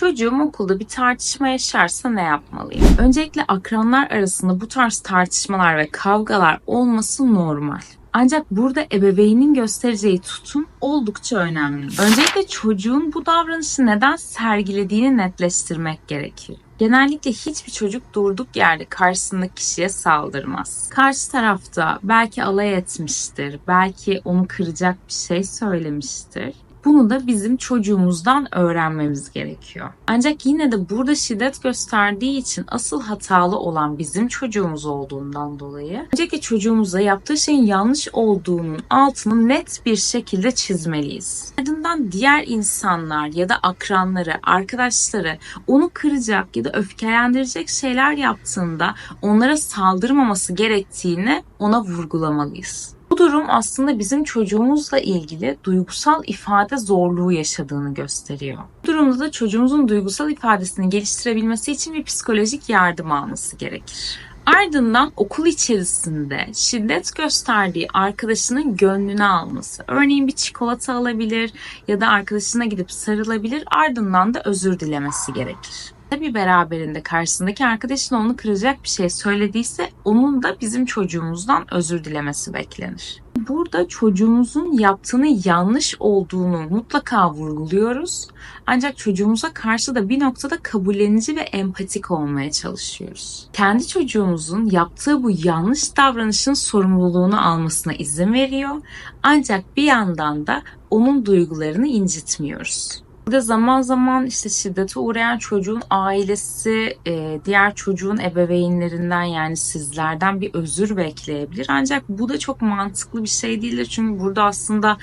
Çocuğum okulda bir tartışma yaşarsa ne yapmalıyım? Öncelikle akranlar arasında bu tarz tartışmalar ve kavgalar olması normal. Ancak burada ebeveynin göstereceği tutum oldukça önemli. Öncelikle çocuğun bu davranışı neden sergilediğini netleştirmek gerekir. Genellikle hiçbir çocuk durduk yerde karşısındaki kişiye saldırmaz. Karşı tarafta belki alay etmiştir, belki onu kıracak bir şey söylemiştir. Bunu da bizim çocuğumuzdan öğrenmemiz gerekiyor. Ancak yine de burada şiddet gösterdiği için asıl hatalı olan bizim çocuğumuz olduğundan dolayı öncelikle çocuğumuza yaptığı şeyin yanlış olduğunun altını net bir şekilde çizmeliyiz. Ardından diğer insanlar ya da akranları, arkadaşları onu kıracak ya da öfkelendirecek şeyler yaptığında onlara saldırmaması gerektiğini ona vurgulamalıyız. Bu durum aslında bizim çocuğumuzla ilgili duygusal ifade zorluğu yaşadığını gösteriyor. Bu durumda da çocuğumuzun duygusal ifadesini geliştirebilmesi için bir psikolojik yardım alması gerekir. Ardından okul içerisinde şiddet gösterdiği arkadaşının gönlünü alması. Örneğin bir çikolata alabilir ya da arkadaşına gidip sarılabilir ardından da özür dilemesi gerekir. Tabii beraberinde karşısındaki arkadaşın onu kıracak bir şey söylediyse onun da bizim çocuğumuzdan özür dilemesi beklenir. Burada çocuğumuzun yaptığını yanlış olduğunu mutlaka vurguluyoruz. Ancak çocuğumuza karşı da bir noktada kabullenici ve empatik olmaya çalışıyoruz. Kendi çocuğumuzun yaptığı bu yanlış davranışın sorumluluğunu almasına izin veriyor. Ancak bir yandan da onun duygularını incitmiyoruz. Burada zaman zaman işte şiddete uğrayan çocuğun ailesi, e, diğer çocuğun ebeveynlerinden yani sizlerden bir özür bekleyebilir. Ancak bu da çok mantıklı bir şey değildir. Çünkü burada aslında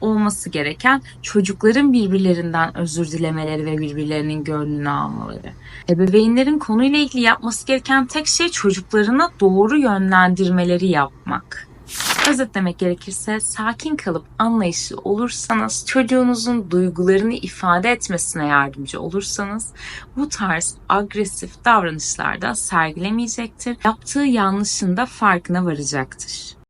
olması gereken çocukların birbirlerinden özür dilemeleri ve birbirlerinin gönlünü almaları. Ebeveynlerin konuyla ilgili yapması gereken tek şey çocuklarına doğru yönlendirmeleri yapmak. Özetlemek gerekirse sakin kalıp anlayışlı olursanız, çocuğunuzun duygularını ifade etmesine yardımcı olursanız bu tarz agresif davranışlarda sergilemeyecektir. Yaptığı yanlışın da farkına varacaktır.